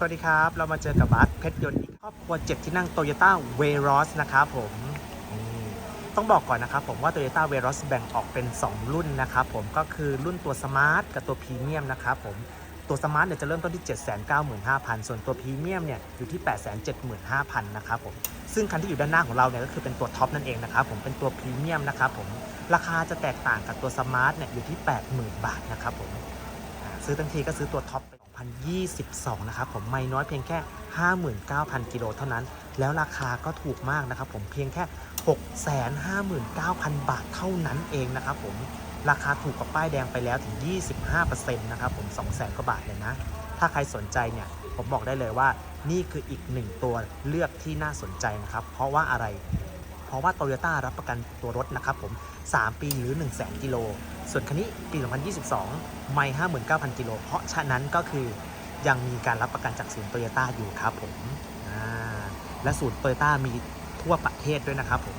สวัสดีครับ เรามาเจอกับบัสเพชรยนต์อีกครอบครัวเจ็ดที่นั่งโตโยต้าเวรอสนะครับผมต้องบอกก่อนนะครับผมว่า Toyota v e r o s แบ่งออกเป็น 2 รุ่นนะครับผมก็คือรุ่นตัวสมาร์ทกับตัวพรีเมียมนะครับผมตัวสมาร์ทเนี่ยจะเริ่มต้นที่ 795,000 ส่วนตัวพรีเมียมเนี่ยอยู่ที่ 875,000 นะครับผมซึ่งคันที่อยู่ด้านหน้าของเราเนี่ยก็คือเป็นตัวท็อปนั่นเองนะครับผมเป็นตัวพรีเมียมนะครับผมราคาจะแตกต่างกับตัวสมาร์ทเนี่ยอยู่ที่ 80,000 บาทนะครับผม ซื้อทั้งทีก็ซื้อตัวท็อปไป2022 นะครับผมไม่น้อยเพียงแค่ 59,000 กิโลเท่านั้น แล้วราคาก็ถูกมากนะครับผมเพียงแค่ 659,000 บาทเท่านั้นเองนะครับผมราคาถูกกว่าป้ายแดงไปแล้วถึง 25%นะครับผม 200,000 กว่าบาทเลยนะ ถ้าใครสนใจเนี่ย ผมบอกได้เลยว่านี่คืออีกหนึ่งตัวเลือกที่น่าสนใจนะครับ เพราะว่าอะไร เพราะว่า Toyota รับประกันตัวรถนะครับผม 3 ปีหรือ 1 0 0 0 0 0 กิโล ส่วนคันนี้ปี 2022 ไม่ 59,000 กิโล เพราะฉะนั้นก็คือยังมีการรับประกันจากศูนย์โตโยต้าอยู่ครับผม และศูนย์โตโยต้ามีทั่วประเทศด้วยนะครับผม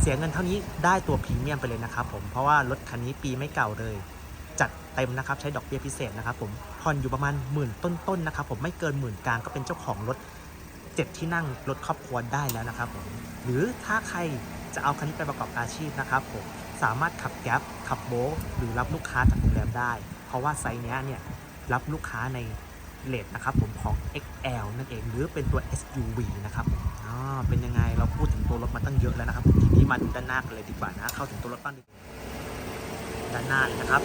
เสียเงินเท่านี้ได้ตัวพรีเมียมไปเลยนะครับผม เพราะว่ารถคันนี้ปีไม่เก่าเลย จัดเต็มนะครับ ใช้ดอกเบี้ยพิเศษนะครับผม ผ่อนอยู่ประมาณหมื่นต้นๆนะครับผม ไม่เกินหมื่นกลางก็เป็นเจ้าของรถ เจ็ดที่นั่งรถครอบครัวได้แล้วนะครับผมหรือถ้าใครจะเอาคันนี้ไปประกอบอาชีพนะครับผมสามารถขับแก๊ปขับโบ๊หรือรับลูกค้าจากโรงแรมได้ เพราะว่าไซส์นี้เนี่ยรับลูกค้าในเลทนะครับผมของ XL นั่นเองหรือเป็นตัว SUV นะครับอ๋อเป็นยังไงเราพูดถึงตัวรถมาตั้งเยอะแล้วนะครับทีนี้มาดูด้านหน้ากันเลยดีกว่านะเข้าถึงตัวรถบ้างดีด้านหน้าเลยนะครับ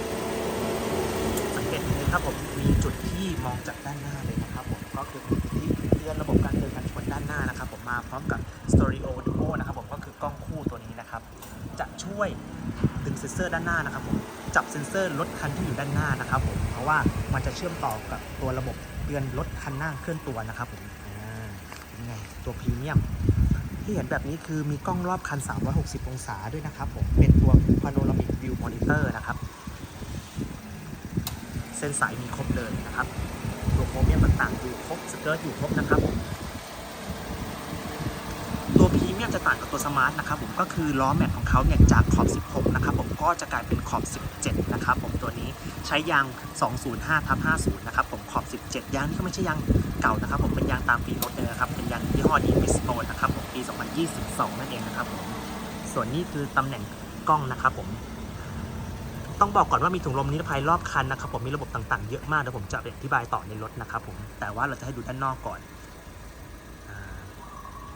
สังเกตดูนะครับผมมีจุดที่มองจากด้านหน้าเลยนะครับผมก็คือที่ เตือนระบบการเตือนการชนด้านหน้านะครับ ผมมาพร้อมกับ Stereo Duo นะครับผมก็คือกล้องคู่ตัวนี้นะครับ จะช่วยดึงเซ็นเซอร์ด้านหน้านะครับผมจับเซ็นเซอร์รถคันที่อยู่ด้านหน้านะครับผมเพราะว่ามันจะเชื่อมต่อกับตัวระบบเตือนรถคันหน้าเคลื่อนตัวนะครับผมอ่าเป็นไงตัวพรีเมียมที่เห็นแบบนี้คือมีกล้องรอบคัน 360 องศาด้วยนะครับผมเป็นตัว Panoramic View Monitor นะครับ เส้นสายมีครบเลยนะครับ โครเมียมต่างๆอยู่ครบสเกิร์ตอยู่ครบนะครับผมตัวพรีเมียมจะต่างกับตัวสมาร์ทนะครับผมก็คือล้อแม็กของเขาเนี่ยจากขอบ 16 นะครับผมก็จะกลายเป็นขอบ 17 นะครับผมตัวนี้ใช้ยาง 205ทับ50 นะครับผมขอบ 17 ยางนี่ก็ไม่ใช่ยางเก่านะครับ ผมเป็นยางตามปีรถเลยนะครับเป็นยางยี่ห้อดีบิสโตนะครับผมปี 2022 นั่นเองนะครับผมส่วนนี้คือตำแหน่งกล้องนะครับผม ต้องบอกก่อนว่ามีถุงลมนิรภัยรอบคันนะครับผมมีระบบต่างๆเยอะมากเดี๋ยวผมจะอธิบายต่อในรถนะครับผมแต่ว่าเราจะให้ดูด้านนอกก่อน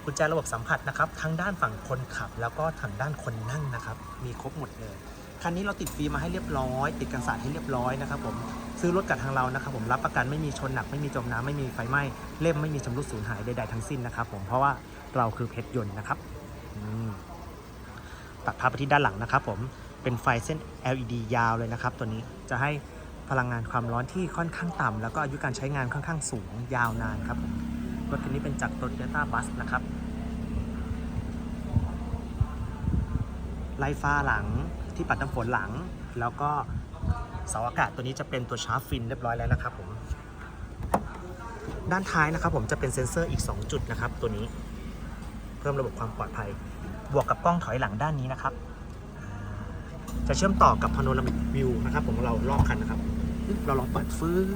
กุญแจระบบสัมผัสนะครับทั้งด้านฝั่งคนขับ แล้วก็ทางด้านคนนั่งนะครับ มีครบหมดเลยคันนี้เราติดฟิล์มมาให้เรียบร้อย ติดกันสาดให้เรียบร้อยนะครับผมซื้อรถกับทางเรานะครับผมรับประกันไม่มีชนหนักไม่มีจมน้ำไม่มีไฟไหม้เล่มไม่มีชำรุดสูญหายใดๆทั้งสิ้นนะครับผมเพราะว่าเราคือเพชรยนต์นะครับอืมตัดภาพไปที่ด้านหลังนะครับผม เป็นไฟเส้น LED ยาวเลยนะครับ ตัวนี้จะให้พลังงานความร้อนที่ค่อนข้างต่ำแล้วก็อายุการใช้งานค่อนข้างสูงยาวนานครับรถคันนี้เป็นจาก Toyota Bus นะครับไล่ฟ้าหลังที่ปัดน้ำฝนหลัง แล้วก็เสาอากาศตัวนี้จะเป็นตัวชาร์ฟฟินเรียบร้อยแล้วนะครับผมด้านท้ายนะครับผมจะเป็นเซ็นเซอร์อีก 2 จุดนะครับ ตัวนี้เพิ่มระบบความปลอดภัย บวกกับกล้องถอยหลังด้านนี้นะครับ จะเชื่อมต่อกับ Panoramic View นะครับผมเรารอบคันนะครับ เราลองเปิดฟื้น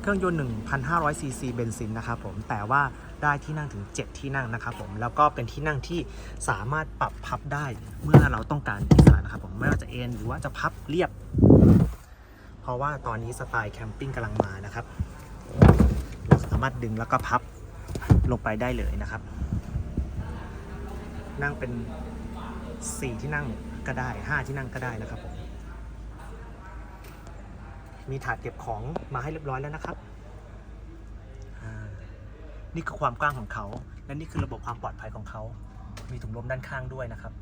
เครื่องยนต์ 1,500 ซีซีเบนซินนะครับผมแต่ว่าได้ที่นั่งถึง 7 ที่นั่งนะครับผมแล้วก็เป็นที่นั่งที่สามารถปรับพับได้เมื่อเราต้องการอิสระนะครับผมไม่ว่าจะเอนหรือว่าจะพับเรียบ เพราะว่าตอนนี้สไตล์แคมปิ้งกำลังมานะครับเราสามารถดึงแล้วก็พับลงไปได้เลยนะครับ นั่งเป็น สี่ที่นั่งก็ได้ห้าที่นั่งก็ได้นะครับผม มีถาดเก็บของมาให้เรียบร้อยแล้วนะครับ นี่คือความกว้างของเขา และนี่คือระบบความปลอดภัยของเขา มีถุงลมด้านข้างด้วยนะครับ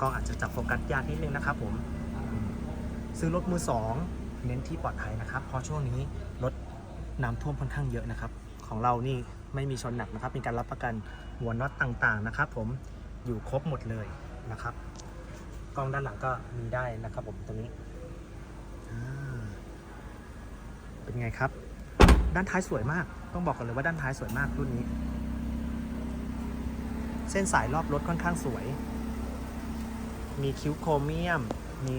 กล้องอาจจะจับโฟกัสยากนิดนึงนะครับผมอืมซื้อรถมือสองเน้นที่ปลอดภัยนะครับ เพราะช่วงนี้รถน้ำท่วมค่อนข้างเยอะนะครับ ของเรานี่ไม่มีชนหนักนะครับเป็นการรับประกันหัวน็อตต่างๆนะครับ ผมอยู่ครบหมดเลยนะครับ กล้องด้านหลังก็มีได้นะครับ ผมตรงนี้เป็นไงครับ ด้านท้ายสวยมาก ต้องบอกกันเลยว่าด้านท้ายสวยมากรุ่นนี้ เส้นสายรอบรถค่อนข้างสวย มีคิ้วโครเมียม มี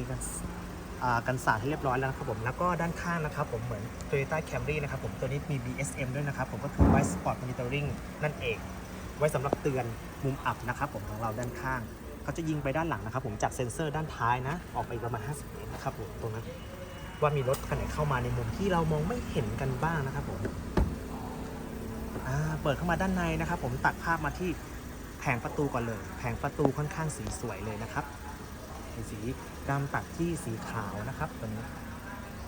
กันสาดให้เรียบร้อยแล้วนะครับผมแล้วก็ด้านข้างนะครับผมเหมือน Toyota Camry นะครับผมตัวนี้มี BSM ด้วยนะครับผมก็คือ White Spot Monitoring นั่นเอง ไว้สำหรับเตือนมุมอับนะครับผมของเราด้านข้างเขาจะยิงไปด้านหลังนะครับผมจากเซ็นเซอร์ด้านท้ายนะ ออกไปประมาณ 50 เมตรนะครับผมตรงนั้นว่ามีรถคันไหนเข้ามาในมุมที่เรามองไม่เห็นกันบ้างนะครับผมเปิดเข้ามาด้านในนะครับผมตัดภาพมาที่แผงประตูก่อนเลย แผงประตูค่อนข้างสีสวยเลยนะครับเป็นสีดำตัดที่สีขาวนะครับตัวนี้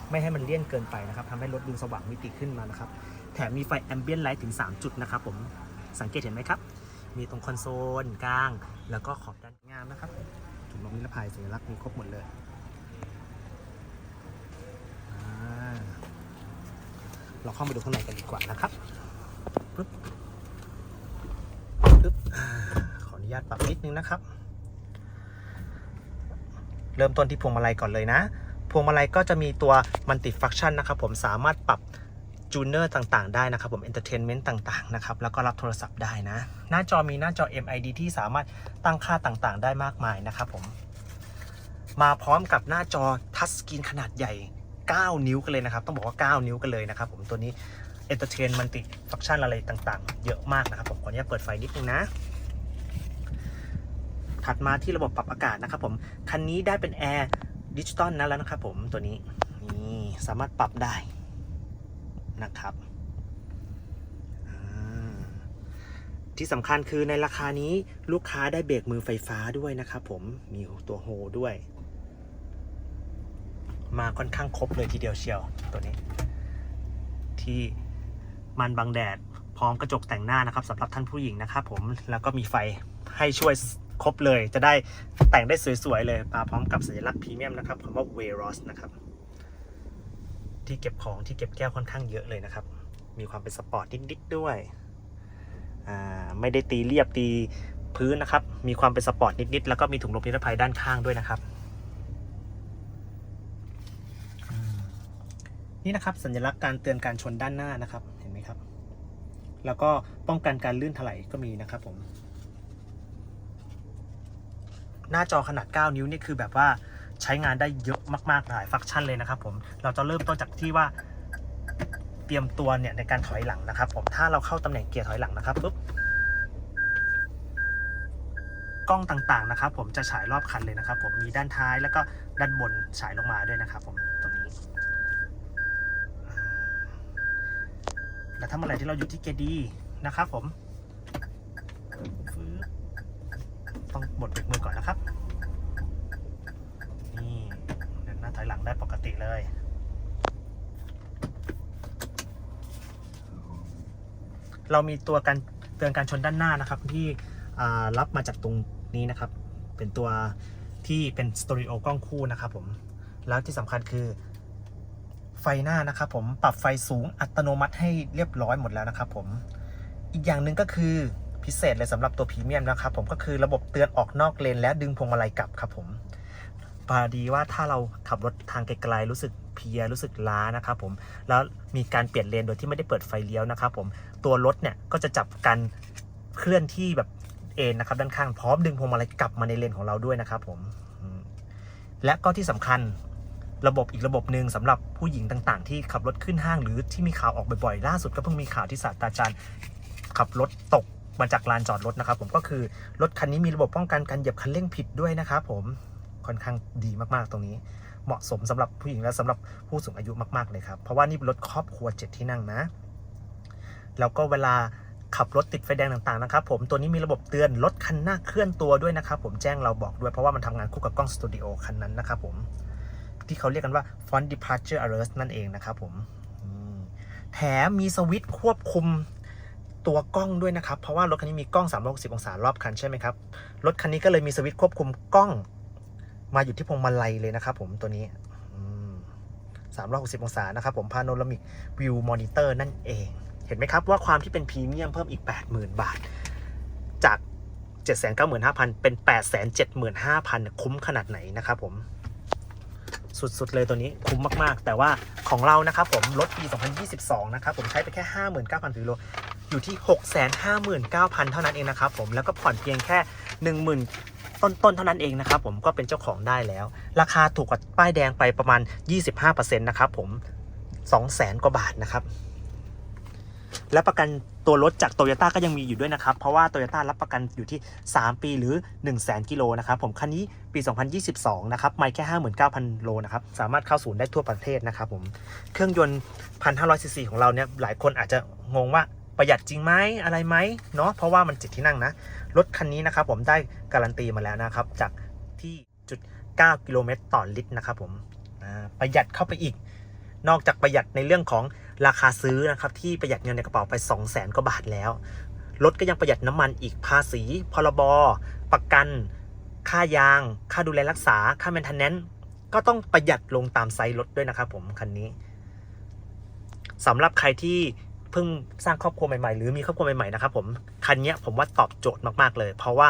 ไม่ให้มันเลี่ยนเกินไปนะครับทำให้รถดูสว่างมิติขึ้นมานะครับ แถมมีไฟแอมเบียนไลท์ถึง 3 จุดนะครับผมสังเกตเห็นไหมครับ มีตรงคอนโซลกลาง แล้วก็ขอบด้านงามนะครับถุงลมนิรภัยสัญลักษณ์มีครบหมดเลยอ่าเราเข้าไปดูข้างในกันดีกว่านะครับปึ๊บปึ๊บขออนุญาตปรับนิดนึงนะครับ ริ่มต้นที่พวงมาลัยก่อนเลยนะ พวงมาลัยก็จะมีตัวมัลติฟังชันนะครับผมสามารถปรับจูเนอร์ต่างๆ ได้นะครับผมเอนเตอร์เทนเมนต์ต่างๆนะครับแล้วก็รับโทรศัพท์ได้นะ หน้าจอมีหน้าจอ MID ที่สามารถตั้งค่าต่างๆ ได้มากมายนะครับผม มาพร้อมกับหน้าจอทัชสกรีนขนาดใหญ่ 9 นิ้วกันเลยนะครับ ต้องบอกว่า 9 นิ้วกันเลยนะครับผมตัวนี้เอนเตอร์เทนมัลติฟังชันอะไรต่างๆ เยอะมากนะครับผมขออนุญาตเปิดไฟนิดนึงนะ ถัดมาที่ระบบปรับอากาศนะครับผมคันนี้ได้เป็นแอร์ดิจิตอลนะแล้วนะครับผมตัวนี้นี่สามารถปรับได้นะครับที่สำคัญคือในราคานี้ลูกค้าได้เบรกมือไฟฟ้าด้วยนะครับผมมีตัวโฮด้วย มาค่อนข้างครบเลยทีเดียวเชียวตัวนี้ ที่มันบังแดดพร้อมกระจกแต่งหน้านะครับสำหรับท่านผู้หญิงนะครับผมแล้วก็มีไฟให้ช่วย ครบเลย จะได้แต่งได้สวยๆเลยมาพร้อมกับสัญลักษณ์พรีเมียมนะครับคำว่า w e r o s นะครับ ที่เก็บของที่เก็บแก้วค่อนข้างเยอะเลยนะครับ มีความเป็นสปอร์ตนิดๆด้วยไม่ได้ตีเรียบตีพื้นนะครับ มีความเป็นสปอร์ตนิดๆแล้วก็มีถุงลมนิรภัยด้านข้างด้วยนะครับนี่นะครับสัญลักษณ์การเตือนการชนด้านหน้านะครับ เห็นไหมครับ แล้วก็ป้องกันการลื่นถลายก็มีนะครับผม หน้าจอขนาด 9 นิ้วนี่คือแบบว่าใช้งานได้เยอะมากๆหลายฟังก์ชันเลยนะครับผมเราจะเริ่มต้นจากที่ว่าเตรียมตัวเนี่ยในการถอยหลังนะครับ ผมถ้าเราเข้าตำแหน่งเกียร์ถอยหลังนะครับปุ๊บกล้องต่างๆนะครับ ผมจะฉายรอบคันเลยนะครับ ผมมีด้านท้ายแล้วก็ด้านบนฉายลงมาด้วยนะครับ ผมตรงนี้แล้วถ้าเมื่อไหร่ที่เราอยู่ที่เกียร์ดีนะครับ ผมฟื้บ ต้องบดเบรกมือก่อนนะครับ นี่เดินหน้าถอยหลังได้ปกติเลยเรามีตัวการเตือนการชนด้านหน้านะครับ ที่รับมาจากตรงนี้นะครับ เป็นตัวที่เป็นสตูดิโอกล้องคู่นะครับผมแล้วที่สำคัญคือ ไฟหน้านะครับผมปรับไฟสูงอัตโนมัติให้เรียบร้อยหมดแล้วนะครับผมอีกอย่างหนึ่งก็คือ พิเศษเลยสำหรับตัวพรีเมียมนะครับผมก็คือระบบเตือนออกนอกเลน และดึงพวงมาลัยกลับครับผมพอดีว่าถ้าเราขับรถทางไกลๆรู้สึกเพียรู้สึกล้านะครับผมแล้วมีการเปลี่ยนเลนโดยที่ไม่ได้เปิดไฟเลี้ยวนะครับผมตัวรถเนี่ยก็จะจับกันเคลื่อนที่แบบเอ็นนะครับด้านข้างพร้อมดึงพวงมาลัยกลับมาในเลนของเราด้วยนะครับผมและก็ที่สำคัญระบบอีกระบบหนึ่งสำหรับผู้หญิงต่างๆ ที่ขับรถขึ้นห้างหรือที่มีข่าวออกบ่อยๆ ล่าสุดก็เพิ่งมีข่าวที่ศาสตราจารย์ขับรถตก มาจากลานจอดรถนะครับ ผมก็คือรถคันนี้มีระบบป้องกันการเหยียบคันเร่งผิดด้วยนะครับผมค่อนข้างดีมากๆตรงนี้ เหมาะสมสำหรับผู้หญิงและสำหรับผู้สูงอายุมากๆเลยครับ เพราะว่านี่เป็นรถครอบครัวเจ็ดที่นั่งนะ แล้วก็เวลาขับรถติดไฟแดงต่างๆนะครับผมตัวนี้มีระบบเตือนรถคันหน้าเคลื่อนตัวด้วยนะครับผมแจ้งเราบอกด้วยเพราะว่ามันทำงานคู่กับกล้องสตูดิโอคันนั้นนะครับผมที่เขาเรียกกันว่า front departure alert นั่นเองนะครับผมแถมมีสวิตช์ควบคุม ตัวกล้องด้วยนะครับ เพราะว่ารถคันนี้มีกล้อง 360 องศารอบคันใช่ไหมครับ รถคันนี้ก็เลยมีสวิตช์ควบคุมกล้อง มาอยู่ที่พวงมาลัยเลยนะครับผมตัวนี้อืม360 องศานะครับผมพาโนรามิกวิวมอนิเตอร์นั่นเอง เห็นไหมครับว่าความที่เป็นพรีเมียมเพิ่มอีก 80,000 บาท จาก 795,000 เป็น 875,000 คุ้มขนาดไหนนะครับผมสุดๆ เลยตัวนี้คุ้มมากๆ แต่ว่าของเรานะครับผมรถปี 2022 นะครับผมใช้ไปแค่ 59,000กิโล อยู่ที่ 659,000 เท่านั้นเองนะครับผมแล้วก็ผ่อนเพียงแค่ต้นๆเท่านั้นเองนะครับผมก็เป็นเจ้าของได้แล้ว ราคาถูกกว่าป้ายแดงไปประมาณ 25%นะครับผม200,000กว่าบาทนะครับและประกันตัวรถจากโตโยต้าก็ยังมีอยู่ด้วยนะครับ เพราะว่าโตโยต้ารับประกันอยู่ที่ 3 ปีหรือ 1 0 0 0 0 0กิโลนะครับ ผมคันนี้ปี 2022 นะครับ ไม่แค่ 59,000 โลนะครับ สามารถเข้าศูนย์ได้ทั่วประเทศนะครับผม เครื่องยนต์ 1,500ซีซีของเราเนี่ย หลายคนอาจจะงงว่า ประหยัดจริงไหมอะไรไหมเนาะเพราะว่ามันจิตที่นั่งนะ รถคันนี้นะครับผมได้การันตีมาแล้วนะครับ จากที่จุด 9 กิโลเมตรต่อลิตรนะครับผมประหยัดเข้าไปอีก นอกจากประหยัดในเรื่องของราคาซื้อนะครับที่ประหยัดเงินในกระเป๋าไป 2 0 0แสนกว่าบาทแล้ว รถก็ยังประหยัดน้ำมันอีกภาษีพรบประกัน ค่ายาง ค่าดูแลรักษา ค่าแมนเทนแนนก็ต้องประหยัดลงตามไซส์รถด้วยนะครับผมคันนี้สำหรับใครที่ เพิ่งสร้างครอบครัวใหม่ๆ หรือมีครอบครัวใหม่ๆนะครับผมคันนี้ผมว่าตอบโจทย์มากๆเลย เพราะว่า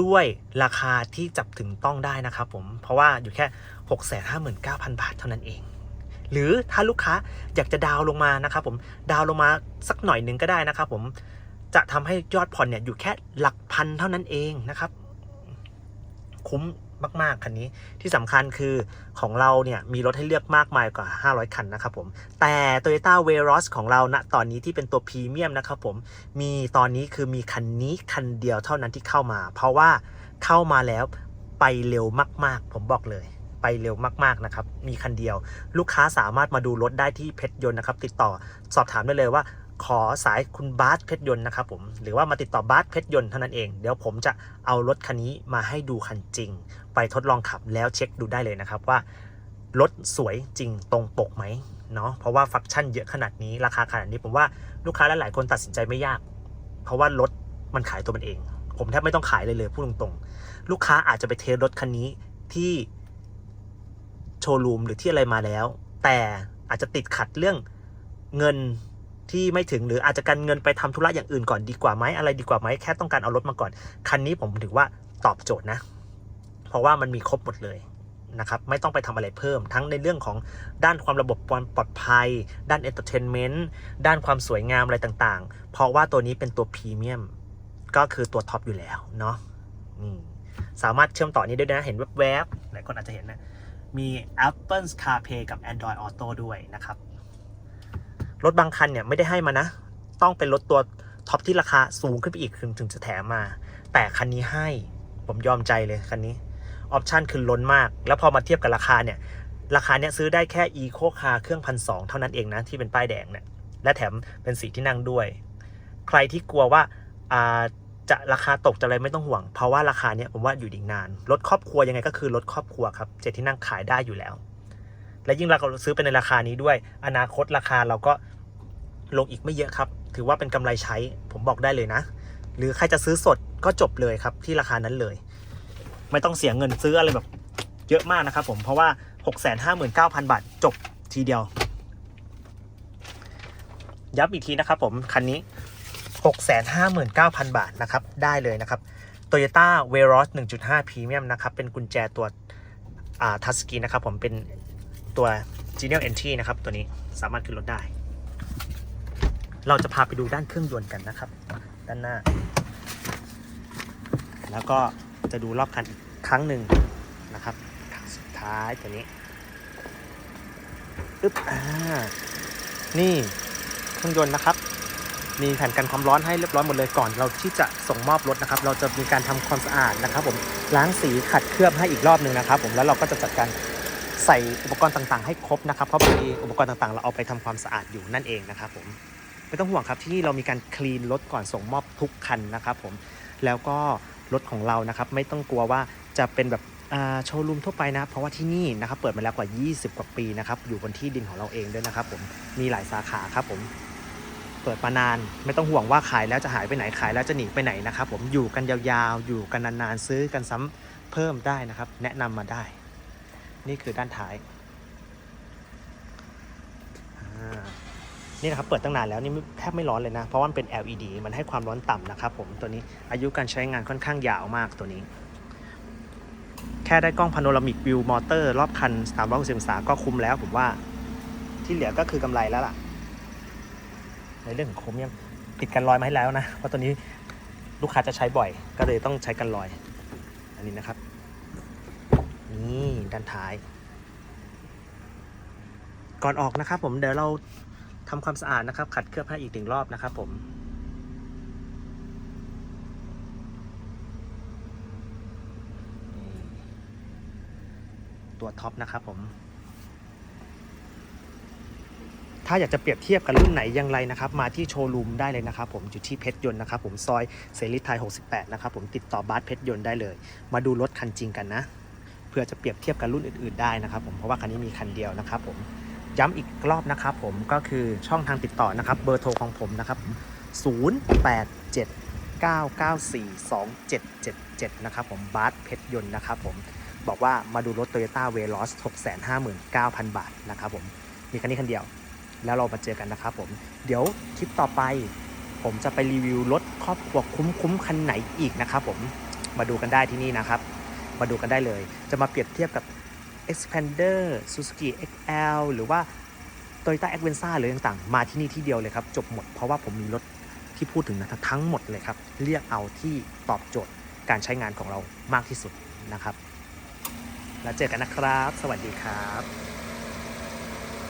ด้วยราคาที่จับถึงต้องได้นะครับผมเพราะว่าอยู่แค่ 659,000 บาทเท่านั้นเอง หรือถ้าลูกค้าอยากจะดาวลงมานะครับผมดาวลงมาสักหน่อยหนึ่งก็ได้นะครับผมจะทำให้ยอดผ่อนเนี่ยอยู่แค่หลักพันเท่านั้นเองนะครับ คุ้มมากๆคันนี้ที่สำคัญคือของเราเนี่ยมีรถให้เลือกมากมายกว่า 500 คันนะครับผมแต่ Toyota v e r o s ของเราณตอนนี้ที่เป็นตัวพรีเมียมนะครับผมมีตอนนี้คือมีคันนี้คันเดียวเท่านั้นที่เข้ามา เพราะว่าเข้ามาแล้วไปเร็วมาก ๆ ผมบอกเลยไปเร็วมากๆนะครับ มีคันเดียว ลูกค้าสามารถมาดูรถได้ที่เพชรยนต์นะครับ ติดต่อสอบถามได้เลยว่า ขอสายคุณบาสเพชรยนต์นะครับผมหรือว่ามาติดต่อบาสเพชรยนต์เท่านั้นเอง เดี๋ยวผมจะเอารถคันนี้มาให้ดูคันจริง ไปทดลองขับแล้วเช็คดูได้เลยนะครับว่ารถสวยจริงตรงปกไหมเนาะเพราะว่าฟังก์ชันเยอะขนาดนี้ราคาขนาดนี้ผมว่าลูกค้าหลายๆคนตัดสินใจไม่ยาก เพราะว่ารถมันขายตัวมันเอง ผมแทบไม่ต้องขายเลยเลยพูดตรงๆ ลูกค้าอาจจะไปเทสรถคันนี้ที่โชว์รูมหรือที่อะไรมาแล้ว แต่อาจจะติดขัดเรื่องเงิน ที่ไม่ถึงหรืออาจจะกันเงินไปทำธุระอย่างอื่นก่อนดีกว่าไหมอะไรดีกว่าไหมแค่ต้องการเอารถมาก่อน คันนี้ผมถือว่าตอบโจทย์นะ เพราะว่ามันมีครบหมดเลยนะครับไม่ต้องไปทำอะไรเพิ่ม ทั้งในเรื่องของด้านความระบบความปลอดภัย ด้านเอนเตอร์เทนเมนต์ด้านความสวยงามอะไรต่างๆ เพราะว่าตัวนี้เป็นตัวพรีเมียมก็คือตัวท็อปอยู่แล้วเนาะนี่สามารถเชื่อมต่อนี้ได้นะ เห็นแวบๆหลายคนอาจจะเห็นนะ มี Apple CarPlay กับ Android Auto ด้วยนะครับ รถบางคันเนี่ยไม่ได้ให้มานะ ต้องเป็นรถตัวท็อปที่ราคาสูงขึ้นไปอีกถึงถึงจะแถมมา แต่คันนี้ให้ผมยอมใจเลยคันนี้ออปชันคือล้นมาก แล้วพอมาเทียบกับราคาเนี่ย ราคาเนี่ยซื้อได้แค่ Eco Car เครื่องพันสเท่านั้นเองนะ ที่เป็นป้ายแดงเนี่ย และแถมเป็นสีที่นั่งด้วย ใครที่กลัวว่าจะราคาตกจะอะไรไม่ต้องห่วง เพราะว่าราคาเนี้ยผมว่าอยู่ดีกนาน รถครอบครัวยังไงก็คือรถครอบครัวครับ เจ็ดที่นั่งขายได้อยู่แล้ว และยิ่งเราซื้อไปในราคานี้ด้วย อนาคตราคาเราก็ลงอีกไม่เยอะครับ ถือว่าเป็นกำไรใช้ผมบอกได้เลยนะ หรือใครจะซื้อสดก็จบเลยครับที่ราคานั้นเลย ไม่ต้องเสียเงินซื้ออะไรแบบเยอะมากนะครับผมเพราะว่า 659,000 บาทจบทีเดียว ย้ำอีกทีนะครับผมคันนี้ 659,000 บาทนะครับได้เลยนะครับ Toyota v e r o s 1.5 Premium นะครับเป็นกุญแจตัวทัชสกรีนนะครับผมเป็น ตัว Genial Entry นะครับ ตัวนี้สามารถขึ้นรถได้ เราจะพาไปดูด้านเครื่องยนต์กันนะครับ ด้านหน้า แล้วก็จะดูรอบคันอีกครั้งหนึ่งนะครับสุดท้ายตัวนี้อึ๊บอ่านี่เครื่องยนต์นะครับ มีแผ่นกันความร้อนให้เรียบร้อยหมดเลยก่อน เราที่จะส่งมอบรถนะครับ เราจะมีการทำความสะอาดนะครับ ผมล้างสีขัดเคลือบให้อีกรอบหนึ่งนะครับ ผมแล้วเราก็จะจัดการ ใส่อุปกรณ์ต่างๆ ให้ครบนะครับ เพราะบางทีอุปกรณ์ต่างๆ เราเอาไปทำความสะอาดอยู่นั่นเองนะครับผมไม่ต้องห่วงครับที่เรามีการคลีนรถก่อนส่งมอบทุกคันนะครับผมแล้วก็รถของเรานะครับไม่ต้องกลัวว่าจะเป็นแบบโชว์รูมทั่วไปนะเพราะว่าที่นี่นะครับเปิดมาแล้วกว่า 20 กว่าปีนะครับอยู่บนที่ดินของเราเองด้วยนะครับผมมีหลายสาขาครับผมเปิดมานานไม่ต้องห่วงว่าขายแล้วจะหายไปไหนขายแล้วจะหนีไปไหนนะครับผมอยู่กันยาวๆ อยู่กันนานๆซื้อกันซ้ำเพิ่มได้นะครับ แนะนำมาได้ นี่คือด้านท้าย นี่นะครับเปิดตั้งนานแล้วนี่แทบไม่ร้อนเลยนะ เพราะว่ามันเป็น LED มันให้ความร้อนต่ำนะครับผมตัวนี้อายุการใช้งานค่อนข้างยาวมากตัวนี้ แค่ได้กล้องพาโนรามิกวิวมอเตอร์รอบคัน360องศาก็คุ้มแล้วผมว่าที่เหลือก็คือกำไรแล้วล่ะ ในเรื่องของคมียมติดกันรอยมาให้แล้วนะ เพราะตัวนี้ลูกค้าจะใช้บ่อย ก็เลยต้องใช้กันรอย อันนี้นะครับ นี่ด้านท้าย ก่อนออกนะครับ ผมเดี๋ยวเราทำความสะอาดนะครับ ขัดเคลือบให้อีกหนึ่งรอบนะครับ ผมตัวท็อปนะครับผม ถ้าอยากจะเปรียบเทียบกับรุ่นไหนอย่างไรนะครับ มาที่โชว์รูมได้เลยนะครับ ผมอยู่ที่เพชรยนต์นะครับ ผมซอยเสรีไทย 68 นะครับ ผมติดต่อบาสเพชรยนต์ได้เลย มาดูรถคันจริงกันนะ เพื่อจะเปรียบเทียบกับรุ่นอื่น ๆได้นะครับผมเพราะว่าคันนี้มีคันเดียวนะครับผมย้ำอีกรอบนะครับผมก็คือช่องทางติดต่อนะครับเบอร์โทรของผมนะครับ087 994 2777 นะครับผมบาสเพชรยนต์นะครับผมบอกว่ามาดูรถ Toyota v e l o s 659,000 บาทนะครับผมมีคันนี้คันเดียว แล้วเรามาเจอกันนะครับผมเดี๋ยวคลิปต่อไป ผมจะไปรีวิวรถครอบครัวคุ้มๆคันไหนอีกนะครับผมมาดูกันได้ที่นี่นะครับ มาดูกันได้เลย จะมาเปรียบเทียบกับ Expander Suzuki XL หรือว่า Toyota a v e n z a หรือต่างๆ มาที่นี่ที่เดียวเลยครับ จบหมดเพราะว่าผมมีรถที่พูดถึงนะทั้งหมดเลยครับ เรียกเอาที่ตอบโจทย์การใช้งานของเรามากที่สุดนะครับ แล้วเจอกันนะครับ สวัสดีครับ